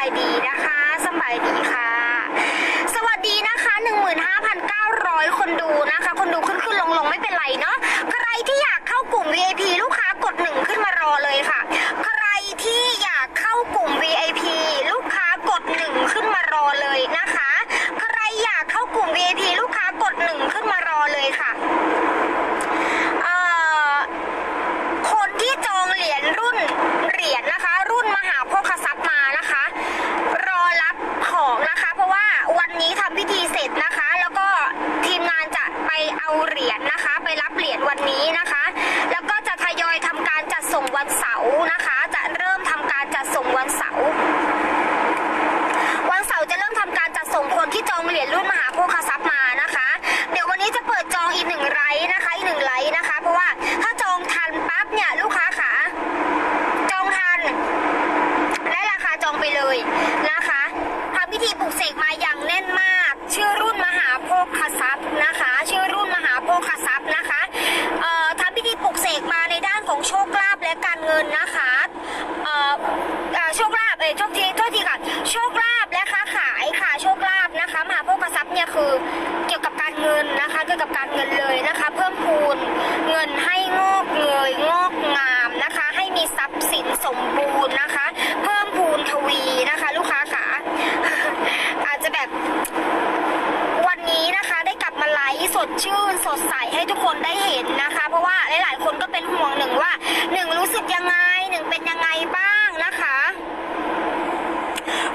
ายดีนะคะสบายดีค่ะ สวัสดีนะคะ 15,900 คนดูนะคะ คนดูขึ้นขึ้นลงลงไม่เป็นไรเนาะ ใครที่อยากเข้ากลุ่ม VIP ลูกค้ากดหนึ่งขึ้นมารอเลยค่ะ ใครที่อยากเข้ากลุ่ม VIP ลูกค้ากดหนึ่งขึ้นมารอเลยนะคะ ใครอยากเข้ากลุ่ม VIP ลูกค้ากดหนึ่งขึ้นมารอเลยค่ะเอ่อ คนที่จองเหรียญรุ่นเหรียญนะคะ รุ่นมหาโภคทรัพย์มานะคะ รอรับของนะคะ เพราะว่าวันนี้ทำพิธีเสร็จนะคะ แล้วก็ทีมงานจะไปเอาเหรียญนะคะ ไปรับเหรียญวั นี้นะคะ แล้วก็จะทยอยทำการจัดส่งวันเสาร์นะคะ จะเริ่มทำการจัดส่งวันเสาร์วันเสาร์จะเริ่มทำการจัดส่งคนที่จองเหรียญรุ่นมหาโภคทรัพย์มานะคะ เดี๋ยววันนี้จะเปิดจองอีกหนึ่งไลน์นะคะอีกหนึ่งไลน์นะคะ เพราะว่าถ้าจองทันปั๊บเนี่ยลูกค้าขาจองทันและราคาจองไปเลยนะคะทำพิธีปลุกเสกมาอย่างแน่นมาก ชื่นสดใสให้ทุกคนได้เห็นนะคะ เพราะว่าหลาย ๆ คนก็เป็นห่วงหนึ่งว่าหนึ่งรู้สึกยังไงหนึ่งเป็นยังไงบ้างนะคะ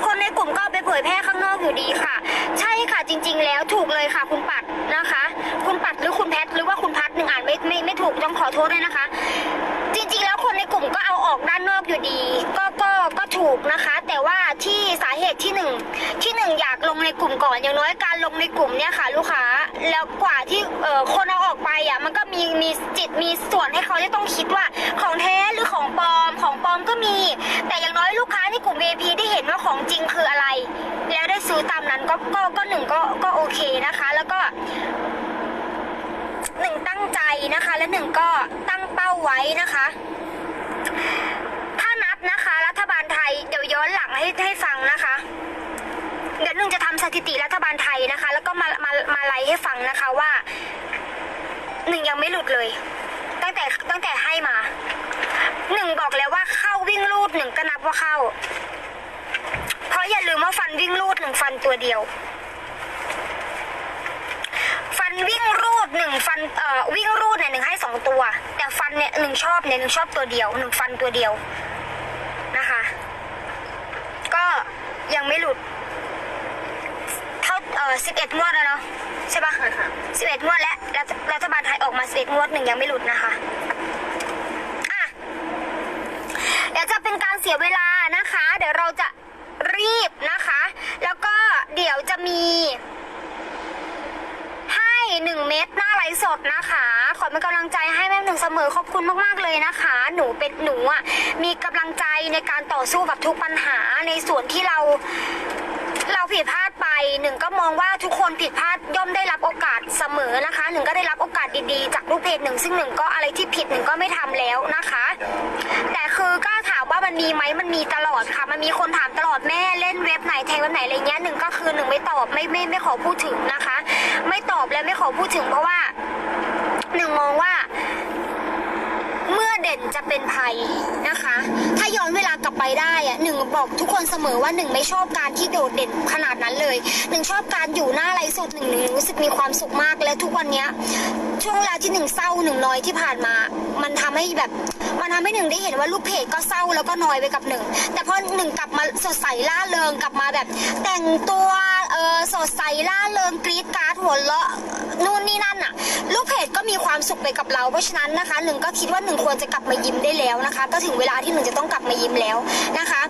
คนในกลุ่มก็ไปเผยแพร่ข้างนอกอยู่ดีค่ะ ใช่ค่ะจริง ๆ แล้วถูกเลยค่ะ คุณปัดนะคะ คุณปัดหรือคุณแพทหรือว่าคุณพัดหนึ่งอ่านไม่ไม่ไม่ถูกต้องขอโทษด้วยนะคะ จริง ๆ แล้วคนในกลุ่มก็เอาออกด้านนอกอยู่ดี ก็ก็ก็ถูกนะคะ สาเหตุที่หนึ่งที่หนึ่งอยากลงในกลุ่มก่อนอย่างน้อยการลงในกลุ่มเนี่ยค่ะลูกค้าแล้วกว่าที่เอ่อคนเอาออกไปอะมันก็มีมีจิตมีส่วนให้เขาได้ต้องคิดว่าของแท้หรือของปลอมของปลอมก็มี แต่อย่างน้อยลูกค้าในกลุ่ม VIP ได้เห็นว่าของจริงคืออะไร แล้วได้ซื้อตามนั้นก็ก็ก็หนึ่งก็ก็โอเคนะคะ แล้วก็หนึ่งตั้งใจนะคะ และหนึ่งก็ตั้งเป้าไว้นะคะ ถ้านับนะคะรัฐ สถิติรัฐบาลไทยนะคะ แล้วก็มามามาไล่ให้ฟังนะคะว่าหนึ่งยังไม่หลุดเลย ตั้งแต่ตั้งแต่ให้มาหนึ่งบอกแล้วว่าเข้าวิ่งรูดหนึ่งก็นับว่าเข้า เพราะอย่าลืมว่าฟันวิ่งรูดหนึ่งฟันตัวเดียว ฟันวิ่งรูดหนึ่งฟันเอ่อวิ่งรูดเนี่ยหนึ่งให้สองตัว แต่ฟันเนี่ยหนึ่งชอบเนี่ยหนึ่งชอบตัวเดียวหนึ่งฟันตัวเดียวนะคะ ก็ยังไม่หลุด อ่อสิบเอ็ดงวดแล้วเนาะใช่ปะใช่ค่ะสิบเอ็ดงวดแล้วรัฐรัฐบาลไทยออกมาสิบเอ็ดงวดหนึ่งยังไม่หลุดนะคะอะเดี๋ยวจะเป็นการเสียเวลานะคะ เดี๋ยวเราจะรีบนะคะ แล้วก็เดี๋ยวจะมี ให้หนึ่งเม็ดหน้าไลฟ์สดนะคะ ขอเป็นกำลังใจให้แม่หนึ่งเสมอขอบคุณมากๆเลยนะคะ หนูเป็นหนูอะมีกำลังใจในการต่อสู้กับทุกปัญหาในส่วนที่เราเรา ผิดพลาดไปหนึ่งก็มองว่าทุกคนผิดพลาดย่อมได้รับโอกาสเสมอนะคะหนึ่งก็ได้รับโอกาสดีๆ จากลูกเพจหนึ่งซึ่งหนึ่งก็อะไรที่ผิดหนึ่งก็ไม่ทำแล้วนะคะ แต่คือก็ถามว่ามันมีไหมมันมีตลอดค่ะ มันมีคนถามตลอดแม่เล่นเว็บไหนแทงเว็บไหนอะไรเงี้ยหนึ่งก็คือหนึ่งไม่ตอบไม่ไม่ไม่ขอพูดถึงนะคะ ไม่ตอบและไม่ขอพูดถึงเพราะว่าหนึ่งมองว่า เมื่อเด่นจะเป็นภัยนะคะ ถ้าย้อนเวลา กลับไปได้อะหนึ่งบอกทุกคนเสมอว่าหนึ่งไม่ชอบการที่โดดเด่นขนาดนั้นเลยหนึ่งชอบการอยู่หน้าไลฟ์สดหนึ่งหนึ่งรู้สึกมีความสุขมากและทุกวันเนี้ยช่วงเวลาที่หนึ่งเศร้าหนึ่งน้อยที่ผ่านมา มันทำให้แบบมันทำให้หนึ่งได้เห็นว่าลูกเพจก็เศร้าแล้วก็น้อยไปกับหนึ่งแต่พอหนึ่งกลับมาสดใสล่าเริงกลับมาแบบ แต่งตัว เออสดใสล่าเริงกรี๊ดการ์ดหัวเราะนู่นนี่นั่นอะลูกเพจก็มีความสุขไปกับเราเพราะฉะนั้นนะคะหนึ่งก็คิดว่าหนึ่งควรจะกลับมายิ้มได้แล้วนะคะ ก็ถึงเวลาที่หนึ่งจะต้องกลับมายิ้มแล้วนะคะ